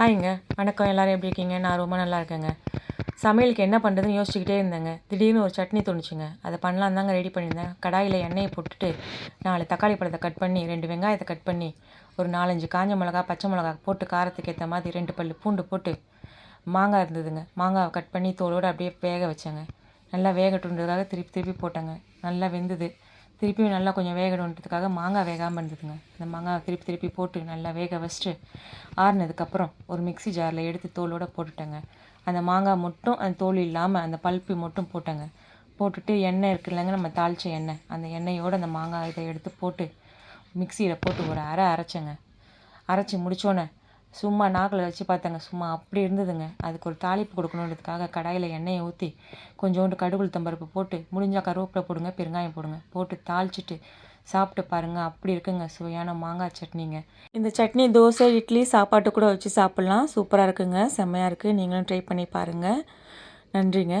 ஹாய்ங்க. வணக்கம். எல்லோரும் எப்படி இருக்கீங்க? நான் ரொம்ப நல்லா இருக்கேங்க. சமையலுக்கு என்ன பண்ணுறதுன்னு யோசிச்சுக்கிட்டே இருந்தேங்க. திடீர்னு ஒரு சட்னி தோணுச்சுங்க. அதை பண்ணலாம் தாங்க ரெடி பண்ணியிருந்தேன். கடாயில் எண்ணெயை போட்டுட்டு நாலு தக்காளி பழத்தை கட் பண்ணி ரெண்டு வெங்காயத்தை கட் பண்ணி ஒரு நாலஞ்சு காஞ்ச மிளகா பச்சை மிளகா போட்டு காரத்துக்கு ஏற்ற மாதிரி ரெண்டு பல் பூண்டு போட்டு மாங்காய் இருந்ததுங்க. மாங்காவை கட் பண்ணி தோலோடு அப்படியே வேக வச்சேங்க. நல்லா வேகட்டுன்றதுக்காக திருப்பி திருப்பி போட்டேங்க. நல்லா வெந்தது. திருப்பியும் நல்லா கொஞ்சம் வேகணுன்றதுக்காக மாங்காய் வேகாமல் இருந்ததுங்க. அந்த மாங்காய் திருப்பி திருப்பி போட்டு நல்லா வேக வச்சுட்டு ஆறுனதுக்கப்புறம் ஒரு மிக்ஸி ஜாரில் எடுத்து தோலோடு போட்டுட்டேங்க. அந்த மாங்காய் மட்டும் அந்த தோல் இல்லாமல் அந்த பல்ப்பு மட்டும் போட்டேங்க. போட்டுட்டு எண்ணெய் இருக்குல்லங்க நம்ம தாளித்த எண்ணெய். அந்த எண்ணெயோடு அந்த மாங்காய் இதை எடுத்து போட்டு மிக்சியில் போட்டு ஒரு அரை அரைச்சேங்க. அரைச்சி முடித்தோன்னே சும்மா நாக்கில் வச்சு பார்த்தேங்க. சும்மா அப்படி இருந்ததுங்க. அதுக்கு ஒரு தாளிப்பு கொடுக்கணுன்றதுக்காக கடாயில் எண்ணெயை ஊற்றி கொஞ்சோண்டு கடுகு பருப்பு போட்டு முடிஞ்சால் கருவேப்பிலை போடுங்க பெருங்காயம் போடுங்க போட்டு தாளிச்சிட்டு சாப்பிட்டு பாருங்கள் அப்படி இருக்குங்க. சுவையான மாங்காய் சட்னிங்க. இந்த சட்னி தோசை இட்லி சாப்பாட்டு கூட வச்சு சாப்பிட்லாம். சூப்பராக இருக்குங்க. செம்மையாக இருக்குது நீங்களும் ட்ரை பண்ணி பாருங்கள் நன்றிங்க.